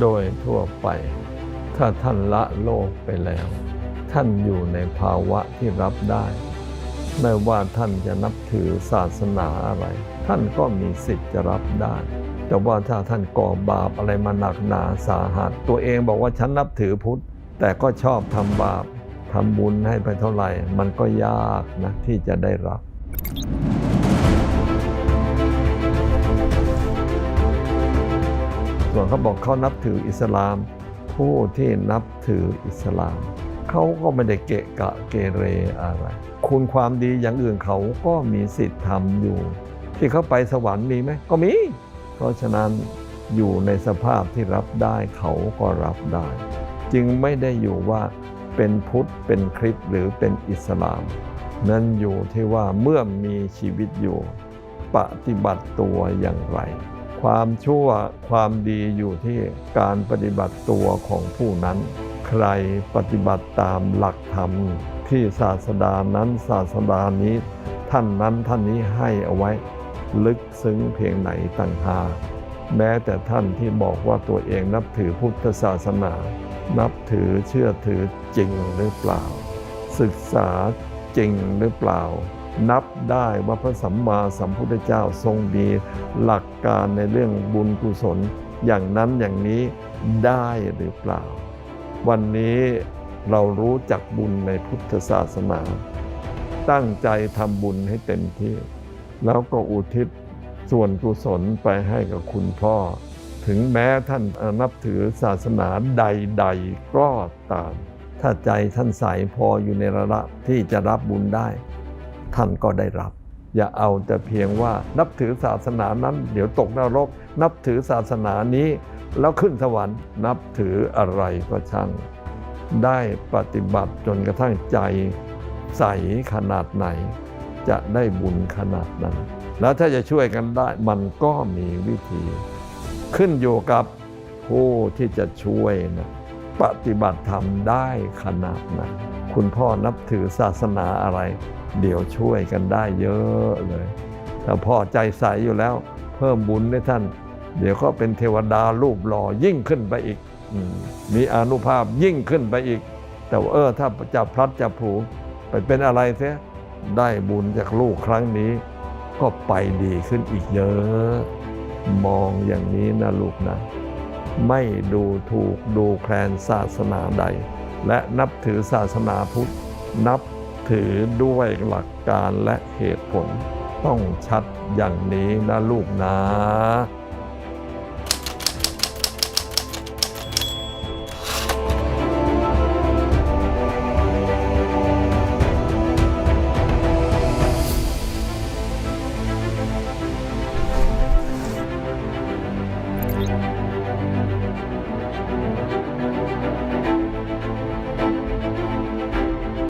โดยทั่วไป ถ้าท่านละโลกไปแล้ว ท่านอยู่ในภาวะที่รับได้ ไม่ว่าท่านจะนับถือศาสนาอะไร ท่านก็มีสิทธิ์จะรับได้ แต่ว่าถ้าท่านก่อบาปอะไรมาหนักหนาสาหัส ตัวเองบอกว่าฉันนับถือพุทธ แต่ก็ชอบทำบาปทำบุญให้ไปเท่าไหร่ มันก็ยากนะที่จะได้รับ ส่วนเขาบอกเขานับถืออิสลาม ผู้ที่นับถืออิสลาม เขาก็ไม่ได้เกะกะเกเรอะไร คุณความดีอย่างอื่นเขาก็มีสิทธิ์ทำอยู่ ที่เขาไปสวรรค์มีไหมก็มี เพราะฉะนั้นอยู่ในสภาพที่รับได้เขาก็รับได้ จึงไม่ได้อยู่ว่าเป็นพุทธเป็นคริสต์หรือเป็นอิสลาม นั้นอยู่ที่ว่าเมื่อมีชีวิตอยู่ ปฏิบัติตัวอย่างไร ความชั่วความดีอยู่ที่การปฏิบัติตัวของผู้นั้น ใครปฏิบัติตามหลักธรรมที่ศาสดานั้นศาสดานี้ท่านนั้นท่านนี้ให้เอาไว้ ลึกซึ้งเพียงไหนต่างหากแม้แต่ท่านที่บอกว่าตัวเองนับถือพุทธศาสนา นับถือเชื่อถือจริงหรือเปล่า ศึกษาจริงหรือเปล่า นับได้ว่าพระสัมมาสัมพุทธเจ้าทรงมีหลักการในเรื่องบุญกุศลอย่างนั้นอย่างนี้ได้หรือเปล่า วันนี้เรารู้จักบุญในพุทธศาสนา ตั้งใจทำบุญให้เต็มที่ แล้วก็อุทิศส่วนกุศลไปให้กับคุณพ่อ ถึงแม้ท่านนับถือศาสนาใด ๆ ก็ตาม ถ้าใจท่านใสพออยู่ในระดับที่จะรับบุญได้ ท่านก็ได้รับ อย่าเอาแต่เพียงว่านับถือศาสนานั้น เดี๋ยวตกนรก นับถือศาสนานี้ แล้วขึ้นสวรรค์นับถืออะไรก็ช่าง ได้ปฏิบัติจนกระทั่งใจใสขนาดไหน จะได้บุญขนาดนั้น แล้วถ้าจะช่วยกันได้มันก็มีวิธี ขึ้นอยู่กับผู้ที่จะช่วยนะปฏิบัติธรรมได้ขนาดไหน คุณพ่อนับถือศาสนาอะไร เดี๋ยวช่วยกันได้เยอะเลยถ้าพ่อใจใสอยู่แล้ว เพิ่มบุญให้ท่าน เดี๋ยวก็เป็นเทวดารูปหล่อยิ่งขึ้นไปอีก มีอนุภาพยิ่งขึ้นไปอีก แต่เออถ้าจะพลัดจะผูไปเป็นอะไรเสียได้บุญจากลูกครั้งนี้ ก็ไปดีขึ้นอีกเยอะ มองอย่างนี้นะลูกนะ ไม่ดูถูกดูแคลนศาสนาใด และนับถือศาสนาพุทธ นับถือด้วยหลักการและเหตุผล ต้องชัดอย่างนี้นะลูกนะ